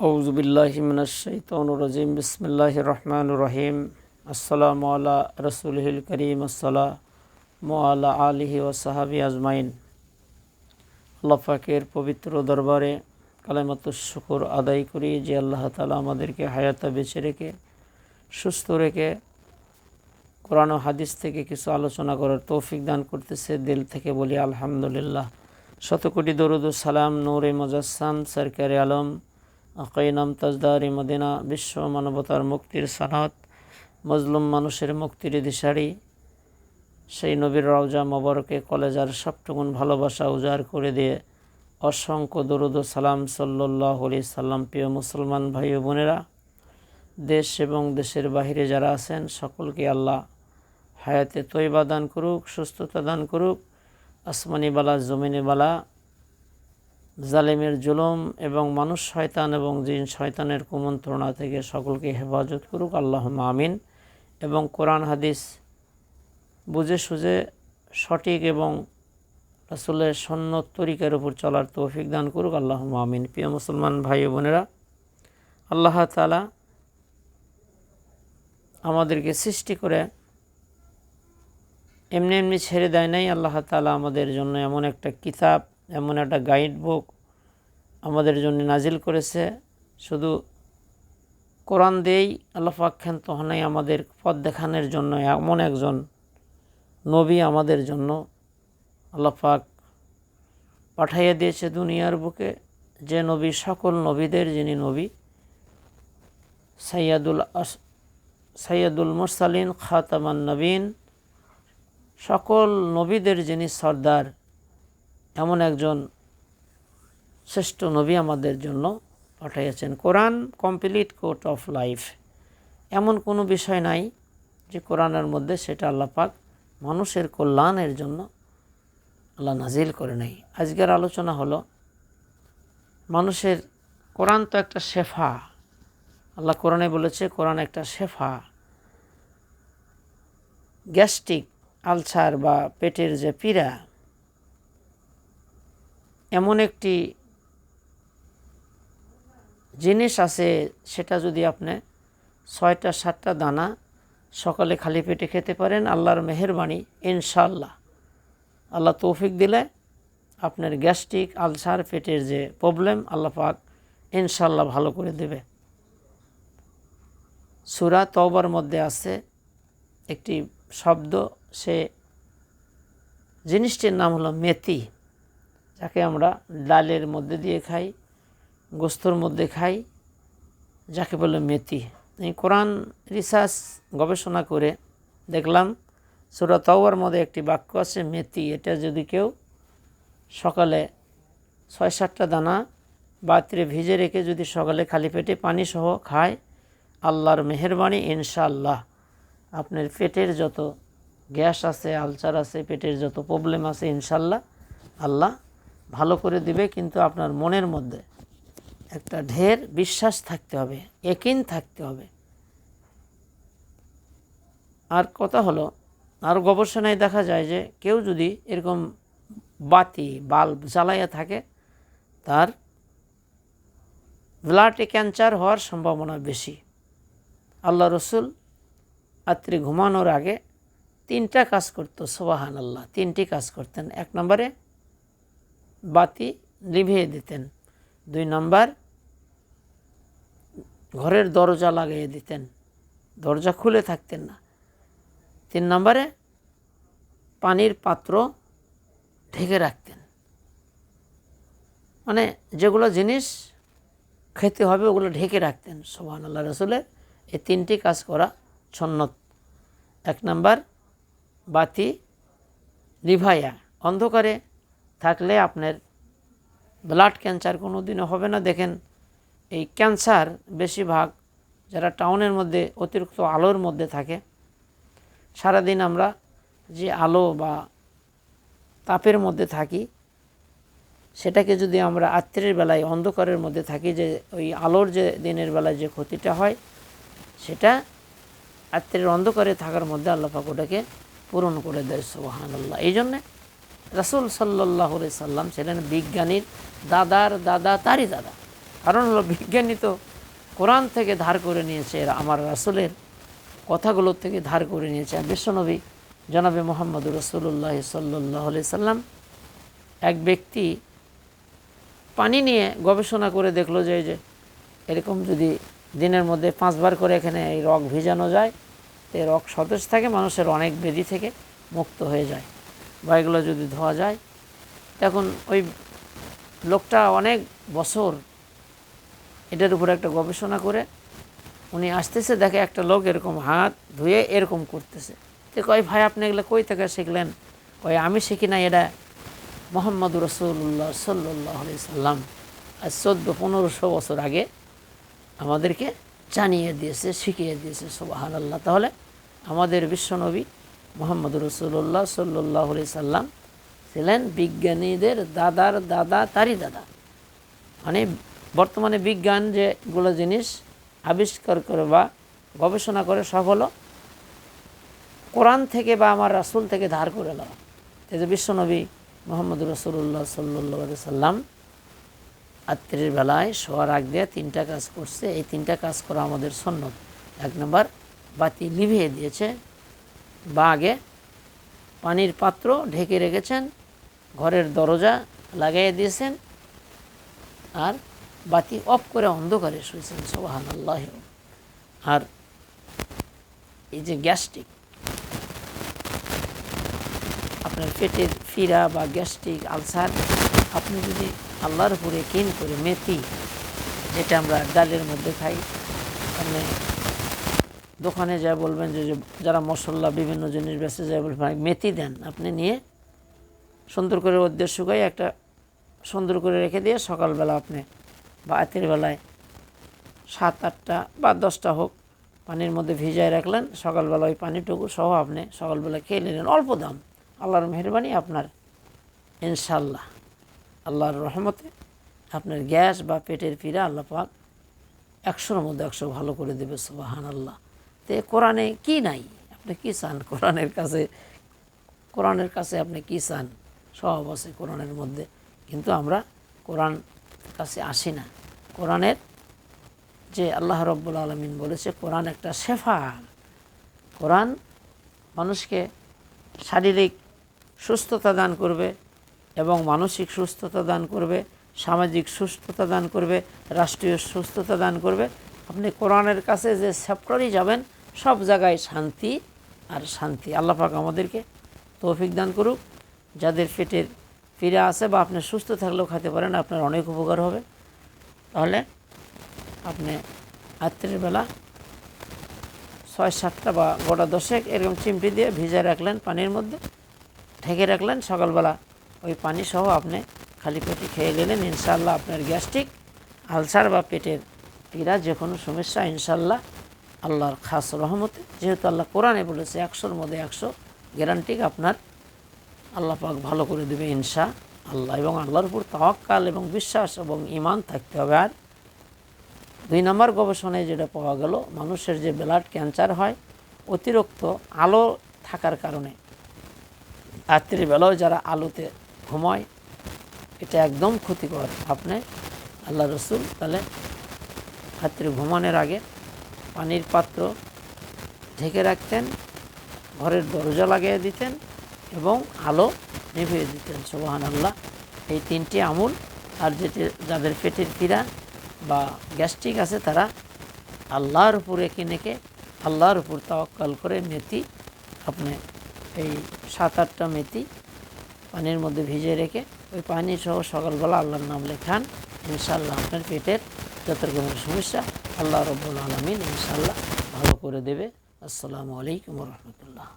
আউজবিল্লাহিমিনাশাইতরাজিম বিসমিল্লাহ রহমান রহিম। আসসালাম আলা রসুলহিল করিম। আসসালাম মোয়ালা আলিহি ও সাহাবি আজমাইন। আল্লাহাকের পবিত্র দরবারে কালেমাত শুকুর আদায় করি যে আল্লাহ তালা আমাদেরকে হায়াতা বেছে রেখে, সুস্থ রেখে কোরআন হাদিস থেকে কিছু আলোচনা করার তৌফিক দান করতেছে। দিল থেকে বলি আলহামদুলিল্লাহ। শতকোটি দরুদ সালাম, নূরে মজাসান সরকারি আলম আকাইনাম তাজদারি মদিনা, বিশ্ব মানবতার মুক্তির সনদ মজলুম মানুষের মুক্তির দিশারি। সেই নবীর রওজা মোবারকে কলেজার সবটুকুন ভালোবাসা উজাড় করে দিয়ে অসংখ্য দরুদ সালাম সাল্লাহ আলি সাল্লাম। প্রিয় মুসলমান ভাই ও বোনেরা, দেশ এবং দেশের বাহিরে যারা আছেন, সকলকে আল্লাহ হায়াতে তৈবা দান করুক, সুস্থতা দান করুক। আসমানি বালা বালা জালেমের জুলুম এবং মানুষ শয়তান এবং জিন শয়তানের কুমন্ত্রণা থেকে সকলকে হেফাজত করুক আল্লাহ আমিন। এবং কোরআন, হাদিস বুঝে সুঝে সঠিক এবং রাসুলের সন্ন্যত তরিকার উপর চলার তৌফিক দান করুক আল্লাহ আমিন। প্রিয় মুসলমান ভাই বোনেরা, আল্লাহ তালা আমাদেরকে সৃষ্টি করে এমনি এমনি ছেড়ে দেয় নাই। আল্লাহ তালা আমাদের জন্য এমন একটা কিতাব এমন একটা গাইড বুক আমাদের জন্য নাজিল করেছে। শুধু কোরআন দিয়েই আল্লাহ পাখ্যান তহনাই আমাদের পথ দেখানোর জন্য এমন একজন নবী আমাদের জন্য আল্লাহ পাক পাঠাইয়া দিয়েছে দুনিয়ার বুকে। যে নবী সকল নবীদের যিনি নবী সৈয়াদুল সৈয়দুল মুরসালিন, খাতামান নবীন, সকল নবীদের যিনি সর্দার এমন একজন শ্রেষ্ঠ নবী আমাদের জন্য পাঠাইয়াছেন Quran complete code of life. এমন কোনো বিষয় নাই যে কোরআনের মধ্যে সেটা আল্লাহ পাক মানুষের কল্যাণের জন্য আল্লাহ নাজিল করে নেই। আজকের আলোচনা হলো, মানুষের, কোরআন তো একটা শেফা। আল্লাহ কোরআনে বলেছে, কোরআন একটা শেফা। গ্যাস্ট্রিক আলসার বা পেটের যে পীড়া এমন একটি জিনিস আছে, সেটা যদি আপনি ছয়টা, সাতটা দানা সকালে খালি পেটে খেতে পারেন, আল্লাহর মেহরবানি ইনশাল্লাহ আল্লাহ তৌফিক দিলে আপনার গ্যাস্ট্রিক আলসার পেটের যে প্রবলেম, আল্লাহ পাক ইনশাল্লাহ ভালো করে দেবে। সুরা তওবার মধ্যে আছে একটি শব্দ, সে জিনিসটির নাম হলো মেথি। যাকে আমরা ডালের মধ্যে দিয়ে খাই, গোস্তর মধ্যে খাই, যাকে বলে মেথি। এই কোরআন রিসার্চ গবেষণা করে দেখলাম, সুরা তওয়ার মধ্যে একটি বাক্য আছে, মেথি। এটা যদি কেউ সকালে ছয় সাতটা দানা বাতিরে ভিজে রেখে যদি সকালে খালি পেটে পানি সহ খায়, আল্লাহর মেহরবানি ইনশাল্লাহ আপনার পেটের যত গ্যাস আছে আলচার আছে, পেটের যত প্রবলেম আছে ইনশাল্লাহ আল্লাহ ভালো করে দিবে, কিন্তু আপনার মনের মধ্যে একটা ঢের বিশ্বাস থাকতে হবে একিন থাকতে হবে। আর কথা হলো, আর গবেষণায় দেখা যায় যে কেউ যদি এরকম বাতি, বাল্ব জ্বালাইয়া থাকে, তার ব্লাডে ক্যান্সার হওয়ার সম্ভাবনা বেশি। আল্লাহ রসুল রাত্রি ঘুমানোর আগে তিনটা কাজ করতো সোবাহান আল্লাহ তিনটি কাজ করতেন। এক নম্বরে বাতি লিভিয়ে দিতেন। দুই নম্বর, ঘরের দরজা লাগিয়ে দিতেন। দরজা খুলে থাকতেন না। তিন নম্বরে, পানির পাত্র ঢেকে রাখতেন। মানে যেগুলো জিনিস খেতে হবে ওগুলো ঢেকে রাখতেন। সোহান আল্লাহ রসুলের এই তিনটি কাজ করা ছন্নত এক নাম্বার, বাতি লিভাইয়া অন্ধকারে থাকলে আপনার ব্লাড ক্যান্সার কোনো দিনও হবে না। দেখেন, এই ক্যান্সার বেশিরভাগ যারা টাউনের মধ্যে, অতিরিক্ত আলোর মধ্যে থাকে, সারাদিন আমরা যে আলো বা তাপের মধ্যে থাকি, সেটাকে যদি আমরা রাত্রের বেলায় অন্ধকারের মধ্যে থাকি, যে ওই আলোর যে দিনের বেলায় যে ক্ষতিটা হয়, সেটা রাত্রের অন্ধকারে থাকার মধ্যে আল্লাপাক ওটাকে পূরণ করে দেয় সোহান আল্লাহ এই জন্যে রাসুল সাল্লাহ সাল্লাম ছিলেন বিজ্ঞানীর দাদার দাদা, তারই দাদা। কারণ হলো বিজ্ঞানী তো কোরআন থেকে ধার করে নিয়েছে আমার রাসুলের কথাগুলোর থেকে ধার করে নিয়েছে। বিশ্বনবী জনাবে মোহাম্মদ রসুল্লাহ সাল্লাহ সাল্লাম এক ব্যক্তি পানি নিয়ে গবেষণা করে দেখল যে যে এরকম যদি দিনের মধ্যে পাঁচবার করে এখানে এই রক ভিজানো যায়, তো এই রক সতেজ থাকে, মানুষের অনেক বেদি থেকে মুক্ত হয়ে যায়। বা এগুলো যদি ধোয়া যায়, তখন ওই লোকটা অনেক বছর এটার উপরে একটা গবেষণা করে, উনি আসতেছে, দেখে একটা লোক এরকম হাত ধুয়ে এরকম করতেছে। তো কয়, ভাই, আপনি এগুলো কই থেকে শিখলেন? কয়, আমি শিখি না এটা মোহাম্মদ রসুল্লাহ সাল্লাহ সাল্লাম। আজ চোদ্দ, পনেরোশো বছর আগে আমাদেরকে জানিয়ে দিয়েছে, শিখিয়ে দিয়েছে সোবাহান আল্লাহ তাহলে আমাদের বিশ্বনবী মোহাম্মদ রসুল্লাহ সাল্লাহ সাল্লাম ছিলেন বিজ্ঞানীদের দাদার দাদা, তারই দাদা। মানে বর্তমানে বিজ্ঞান যেগুলো জিনিস আবিষ্কার করে বা গবেষণা করে সব হলো কোরআন থেকে বা আমার রাসুল থেকে ধার করে নেওয়া। এই যে বিশ্বনবী মোহাম্মদ রসুল্লাহ সাল্লা সাল্লাম রাত্রির বেলায় শোয়ার আগ দিয়ে তিনটা কাজ করছে। এই তিনটা কাজ করা আমাদের সন্ন্যত এক নম্বর, বাতি নিভিয়ে দিয়েছে। বা আগে পানির পাত্র ঢেকে রেখেছেন, ঘরের দরজা লাগাইয়ে দিয়েছেন আর বাতি অফ করে অন্ধকারে শুয়েছেন সোহান আল্লাহ আর এই যে গ্যাস্ট্রিক, আপনার পেটের ফিরা বা গ্যাস্ট্রিক আলসার, আপনি যদি আল্লাহর উপরে কিন করে মেথি, যেটা আমরা ডালের মধ্যে খাই মানে দোকানে যা বলবেন যে যারা মশলা বিভিন্ন জিনিস বেঁচে যায় বলবেন "ভাই, মেথি দেন। আপনি নিয়ে সুন্দর করে ওদের শুকাই একটা সুন্দর করে রেখে দিয়ে সকালবেলা আপনি বা রাতের বেলায় সাত আটটা বা দশটা হোক পানির মধ্যে ভিজায় রাখলেন সকালবেলা ওই পানিটুকু সহ আপনি সকালবেলা খেয়ে নিলেন। অল্প দাম। আল্লাহর মেহরবানি আপনার ইনশাল্লাহ আল্লাহর রহমতে আপনার গ্যাস বা পেটের পীড়া আল্লাহ পাক একশোর মধ্যে একশো ভালো করে দেবে সুবাহান আল্লাহ তো কোরআনে কি নাই? আপনি কি চান কোরআনের কাছে? কোরআনের কাছে আপনি কি চান? সব আছে কোরআনের মধ্যে। কিন্তু আমরা কোরআন কাছে আসি না। কোরআনের যে আল্লাহ রব্বুল আলমিন বলেছে, কোরআন একটা শেফা। কোরআন মানুষকে শারীরিক সুস্থতা দান করবে এবং মানসিক সুস্থতা দান করবে, সামাজিক সুস্থতা দান করবে, রাষ্ট্রীয় সুস্থতা দান করবে। আপনি কোরআনের কাছে যে সেপ্টরই যাবেন সব জায়গায় শান্তি আর শান্তি। আল্লাহ পাক আমাদেরকে তৌফিক দান করুক। যাদের পেটের ফিরে আছে বা আপনি সুস্থ থাকলেও খেতে পারেন, আপনার অনেক উপকার হবে। তাহলে আপনি রাত্রির বেলা ছয়, সাতটা বা গোটা দশেক এরকম চিমটি দিয়ে ভিজে রাখলেন পানির মধ্যে, ঢেকে রাখলেন। সকালবেলা ওই পানি সহ আপনি খালি পেটে খেয়ে গেলেন ইনশাল্লাহ আপনার গ্যাস্ট্রিক, আলসার বা পেটের পীড়া যে কোনো সমস্যা ইনশাল্লাহ আল্লাহর খাস রহমতে, যেহেতু আল্লাহ কোরআনে বলেছে, একশোর মধ্যে একশো গ্যারান্টি আপনার আল্লাহ পাক ভালো করে দেবে ইনশা আল্লাহ এবং আল্লাহর উপর তাওয়াক্কাল এবং বিশ্বাস এবং ইমান থাকতে হবে। আর দুই নম্বর গবেষণায় যেটা পাওয়া গেল, মানুষের যে ব্লাড ক্যান্সার হয়, অতিরিক্ত আলো থাকার কারণে রাত্রিবেলাও যারা আলোতে ঘুমায়, এটা একদম ক্ষতিকর। আপনি আল্লাহ রসুল তাহলে রাত্রি ঘুমানোর আগে পানির পাত্র ঢেকে রাখতেন, ঘরের দরজা লাগিয়ে দিতেন এবং আলো নিভিয়ে দিতেন সোবাহান আল্লাহ এই তিনটি আমুল আর যেটি যাদের পেটের পীড়া বা গ্যাস্ট্রিক আছে তারা আল্লাহর উপরে কিনেকে আল্লাহর উপর তাওয়াক্কাল করে মেথি, আপনি এই সাত আটটা মেথি পানির মধ্যে ভিজে রেখে ওই পানি সহ সকালবেলা আল্লাহর নাম লেখান ইনশাল্লাহ আপনার পেটের যত রকমের সমস্যা আল্লাহ রব্বুল আলমিন ইনশাল্লাহ ভালো করে দেবে। আসসালামু আলাইকুম রহমতুল্লাহ।